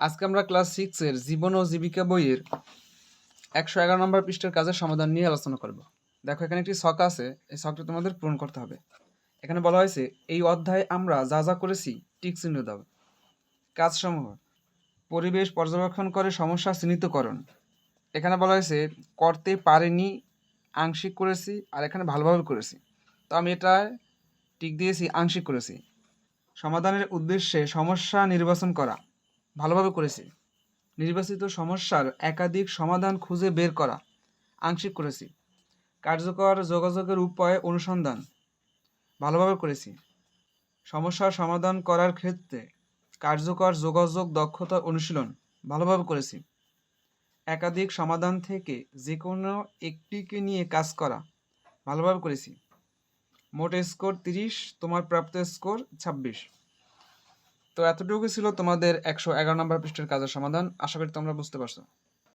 আজকে আমরা ক্লাস সিক্সের জীবন ও জীবিকা বইয়ের একশো এগারো নম্বর পৃষ্ঠের কাজের সমাধান নিয়ে আলোচনা করব। দেখো, এখানে একটি শখ আছে। এই শখটা তোমাদের পূরণ করতে হবে। এখানে বলা হয়েছে, এই অধ্যায়ে আমরা যা যা করেছি টিক চিহ্ন দাও। কাজসমূহ, পরিবেশ পর্যবেক্ষণ করে সমস্যা চিহ্নিতকরণ। এখানে বলা হয়েছে, করতে পারিনি, আংশিক করেছি, আর এখানে ভালোভাবে করেছি। তো আমি এটা টিক দিয়েছি, আংশিক করেছি। সমাধানের উদ্দেশ্যে সমস্যা নির্বাচন করা। ভালোভাবে করেছি। নির্বাচিত সমস্যার একাধিক সমাধান খুঁজে বের করা, আংশিক করেছি। কার্যকর যোগাযোগের উপায় অনুসন্ধান, ভালোভাবে করেছি। সমস্যার সমাধান করার ক্ষেত্রে কার্যকর যোগাযোগ দক্ষতা অনুশীলন, ভালোভাবে করেছি। একাধিক সমাধান থেকে যে কোনো একটিকে নিয়ে কাজ করা, ভালোভাবে করেছি। মোট স্কোর তিরিশ, তোমার প্রাপ্ত স্কোর ছাব্বিশ। তো এতটুকু ছিল তোমাদের একশো এগারো নম্বর পৃষ্ঠের কাজের সমাধান। আশা করি তোমরা বুঝতে পারছ।